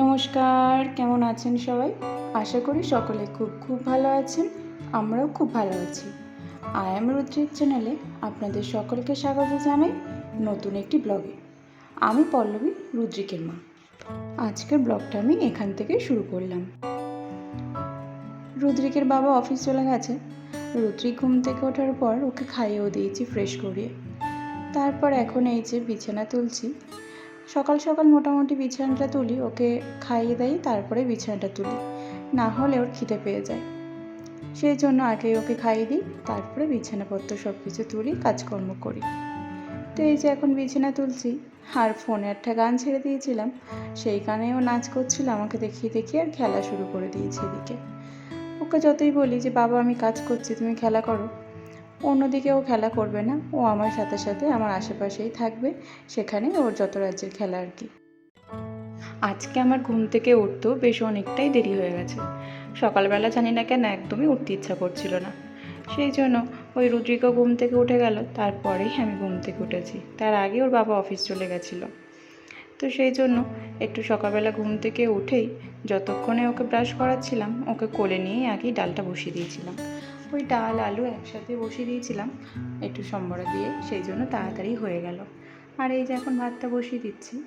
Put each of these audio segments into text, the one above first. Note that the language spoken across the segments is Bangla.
নমস্কার, কেমন আছেন সবাই? আশা করি সকলে খুব খুব ভালো আছেন, আমরাও খুব ভালো আছি। আই এম রুদ্রিক চ্যানেলে আপনাদের সকলকে স্বাগত জানাই নতুন একটি ব্লগে আমি পল্লবী রুদ্রিকের মা। আজকের ব্লগটা আমি এখান থেকে শুরু করলাম। রুদ্রিকের বাবা অফিস চলে গেছে। রুদ্রিক ঘুম থেকে ওঠার পর ওকে খাইয়েও দিয়েছি ফ্রেশ করিয়ে তারপর এখন এই যে বিছানা তুলছি সকাল সকাল মোটামুটি বিছানাটা তুলি, ওকে খাইয়ে দেয় তারপরে বিছানাটা তুলি। না হলে ওর খিদে পেয়ে যায়। সেই জন্য আগে ওকে খাইয়ে দিই, তারপরে বিছানাপত্র সব কিছু তুলি, কাজকর্ম করি। তো এই যে এখন বিছানা তুলছি, আর ফোনে একটা গান ছেড়ে দিয়েছিলাম, সেই গানেও নাচ করছিল, আমাকে দেখিয়ে দেখিয়ে আর খেলা শুরু করে দিয়েছে এদিকে। ওকে যতই বলি যে, বাবা, আমি কাজ করছি, তুমি খেলা করো। অন্যদিকে ও খেলা করবে না। ও আমার সাথে সাথে আমার আশেপাশেই থাকবে। সেখানে ওর যত রাজ্যের খেলা আর কি। আজকে আমার ঘুম থেকে উঠতেও বেশ অনেকটাই দেরি হয়ে গেছে। সকালবেলা জানি না কেন একদমই উঠতে ইচ্ছা করছিল না। সেই জন্য ওই রুদ্রিকা ঘুম থেকে উঠে গেল। তারপরেই আমি ঘুম থেকে উঠেছি। তার আগে ওর বাবা অফিস চলে গেছিল। তো সেই জন্য একটু সকালবেলা ঘুম থেকে উঠেই যতক্ষণে ওকে ব্রাশ করাচ্ছিলাম, ওকে কোলে নিয়েই আগেই ডালটা বসিয়ে দিয়েছিলাম। ওই ডাল, আলু একসাথে বসিয়ে দিয়েছিলাম একটু সম্বরা দিয়ে, সেই জন্য তাড়াতাড়ি হয়ে গেল। আর এই যে এখন ভাতটা বসিয়ে দিচ্ছি।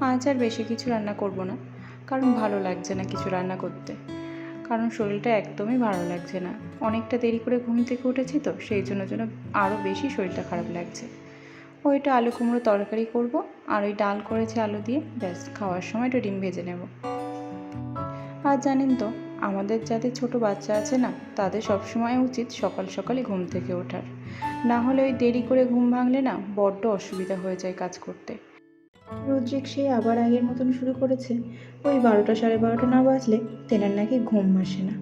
আজ আর বেশি কিছু রান্না করব না, কারণ ভালো লাগছে না কিছু রান্না করতে। কারণ শরীরটা একদমই ভালো লাগছে না। অনেকটা দেরি করে ঘুম থেকে উঠেছি তো, সেই জন্য জন্য আরও বেশি শরীরটা খারাপ লাগছে। ওইটা আলু কুমড়ো তরকারি করব, আর ওই ডাল করেছে আলু দিয়ে, ব্যাস, খাওয়ার সময় একটু ডিম ভেজে নেব। আর জানেন তো আমাদের যাদের ছোট বাচ্চা আছে না, তাদের সবসময় উচিত সকাল সকালই ঘুম থেকে ওঠার। না হলে ওই দেরি করে ঘুম ভাঙলে না বড্ড অসুবিধা হয়ে যায় কাজ করতে। রুদ্রিক সে আবার আগের মতন শুরু করেছে। ওই বারোটা সাড়ে বারোটা না বাজলে তেনার নাকি ঘুম আসে না।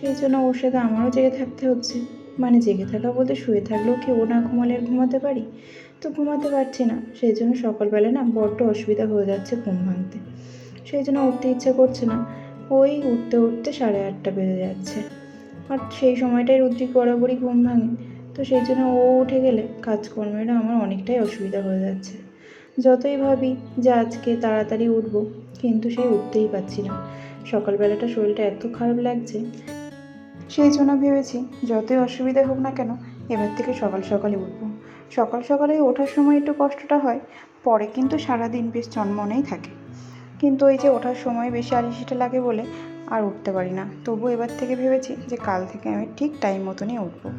সেই জন্য ওর সাথে আমারও জেগে থাকতে হচ্ছে। মানে জেগে থাকা বলতে শুয়ে থাকলেও কি ও না ঘুমালে ঘুমাতে পারি? তো ঘুমাতে পারছি না। সেই জন্য সকালবেলা না বড্ড অসুবিধা হয়ে যাচ্ছে ঘুম ভাঙতে। সেই জন্য উঠতে ইচ্ছা করছে না। ওই উঠতে উঠতে সাড়ে আটটা বেজে যাচ্ছে। আর সেই সময়টাই রুদ্রিক বরাবরই ঘুম ভাঙে তো সেই জন্য ও উঠে গেলে কাজকর্মেরও আমার অনেকটাই অসুবিধা হয়ে যাচ্ছে। যতই ভাবি যে আজকে তাড়াতাড়ি উঠবো, কিন্তু সেই উঠতেই পারছি না। সকালবেলাটা শরীরটা এত খারাপ লাগছে, সেই জন্য ভেবেছি যতই অসুবিধা হোক না কেন এবার থেকে সকাল সকালে উঠবো। সকাল সকালে ওঠার সময় একটু কষ্টটা হয়, পরে কিন্তু সারাদিন বেশ চনমনেই থাকে। কিন্তু ওই যে ওঠার সময় বেশি আলিশিটা লাগে বলে আর উঠতে পারি না। তবু এবার থেকে ভেবেছি যে কাল থেকে আমি ঠিক টাইম মতনই উঠবো।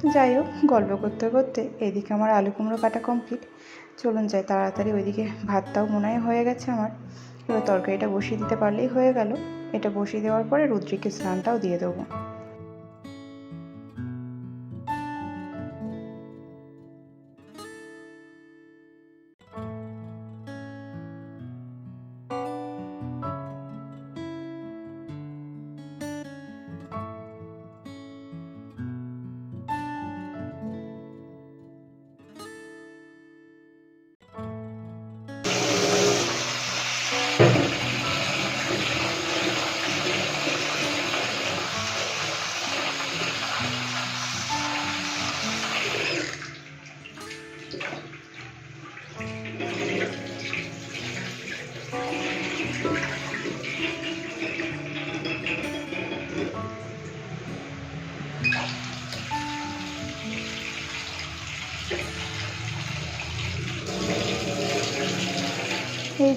তো যাই হোক, গল্প করতে করতে এদিকে আমার আলু কুমড়ো কাটা কমপ্লিট চলুন যাই তাড়াতাড়ি ওইদিকে। ভাতটাও মনে হয় হয়ে গেছে আমার। এবার তরকারিটা বসিয়ে দিতে পারলেই হয়ে গেল। এটা বসিয়ে দেওয়ার পরে রুদ্রিকে স্নানটাও দিয়ে দেবো।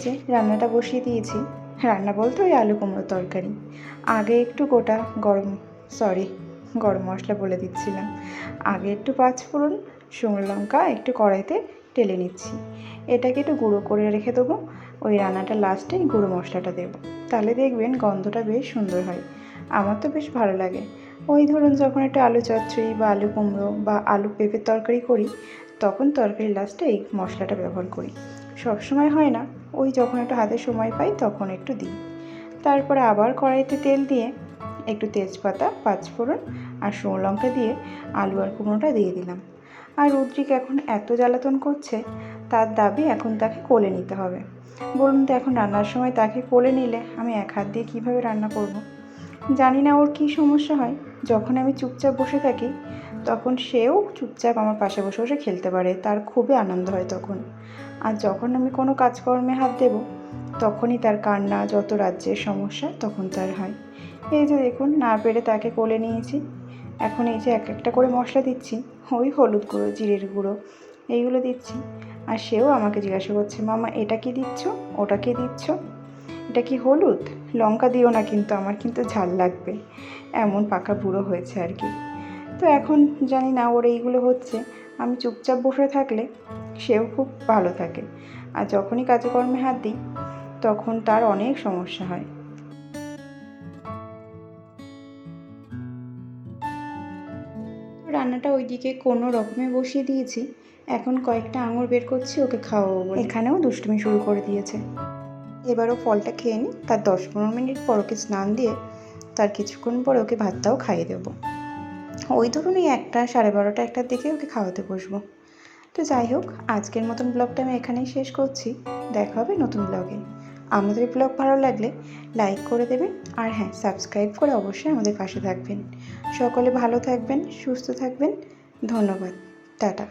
যে রান্নাটা বসিয়ে দিয়েছি। রান্না বলতে ওই আলু কুমড়ো তরকারি। আগে একটু গোটা গরম সরি গরম মশলা বলে দিচ্ছিলাম। আগে একটু পাঁচ ফোড়ন, শুকনো লঙ্কা একটু কড়াইতে টেলে নিচ্ছি। এটাকে একটু গুঁড়ো করে রেখে দেবো। ওই রান্নাটা লাস্টে গুঁড়ো মশলাটা দেবো। তাহলে দেখবেন গন্ধটা বেশ সুন্দর হয়। আমার তো বেশ ভালো লাগে। ওই ধরুন যখন একটু আলু চচ্চড়ি বা আলু কুমড়ো বা আলু পেঁপের তরকারি করি, তখন তরকারি লাস্টে এই মশলাটা ব্যবহার করি। সব সময় হয় না ওই যখন একটু হাতে সময় পাই তখন একটু দিই। তারপরে আবার কড়াইতে তেল দিয়ে একটু তেজপাতা, পাঁচফোড়ন আর শুকনো লঙ্কা দিয়ে আলু আর কুমড়োটা দিয়ে দিলাম। আর রুদ্রিক এখন এত জ্বালাতন করছে, তার দাবি এখন তাকে কোলে নিতে হবে। বলুন তো এখন রান্নার সময় তাকে কোলে নিলে আমি এক হাত দিয়ে কীভাবে রান্না করব। জানি না ওর কী সমস্যা হয়। যখন আমি চুপচাপ বসে থাকি তখন সেও চুপচাপ আমার পাশে বসে বসে খেলতে পারে, তার খুবই আনন্দ হয় তখন। আর যখন আমি কোনো কাজকর্মে হাত দেব, তখনই তার কান্না, যত রাজ্যের সমস্যা, তখন তার হয়। এই যে দেখুন, না পেরে তাকে কোলে নিয়েছি। এখন এই যে এক একটা করে মশলা দিচ্ছি, ওই হলুদ গুঁড়ো, জিরের গুঁড়ো, এইগুলো দিচ্ছি। আর সেও আমাকে জিজ্ঞাসা করছে, মামা, এটা কি দিচ্ছ? ওটা কি দিচ্ছ? এটা কি হলুদ? লঙ্কা দিও না কিন্তু, আমার কিন্তু ঝাল লাগবে। এমন পাকা বুড়ো হয়েছে আর কি। তো এখন জানি না ওর এইগুলো হচ্ছে। আমি চুপচাপ বসে থাকলে সেও খুব ভালো থাকে। আর যখনই কাজকর্মে হাত দিই তখন তার অনেক সমস্যা হয়। রান্নাটা ওইদিকে কোনো রকমে বসিয়ে দিয়েছি। এখন কয়েকটা আঙুর বের করছি ওকে খাওয়াবো বলে। এখানেও দুষ্টুমি শুরু করে দিয়েছে। এবারও ফলটা খেয়ে নিই তার দশ পনেরো মিনিট পর ওকে স্নান দিয়ে তার কিছুক্ষণ পর ওকে ভাতটাও খাইয়ে দেবো। ওই ধরুন এই একটা, সাড়ে বারোটা একটার দিকে ওকে খাওয়াতে বসবো। তো যাই হোক, আজকের মতন ব্লগটা আমি এখানেই শেষ করছি। দেখা হবে নতুন ব্লগে। আমাদের ব্লগ ভালো লাগলে লাইক করে দেবেন আর হ্যাঁ সাবস্ক্রাইব করে অবশ্যই আমাদের পাশে থাকবেন। সকলে ভালো থাকবেন, সুস্থ থাকবেন। ধন্যবাদ। টাটা।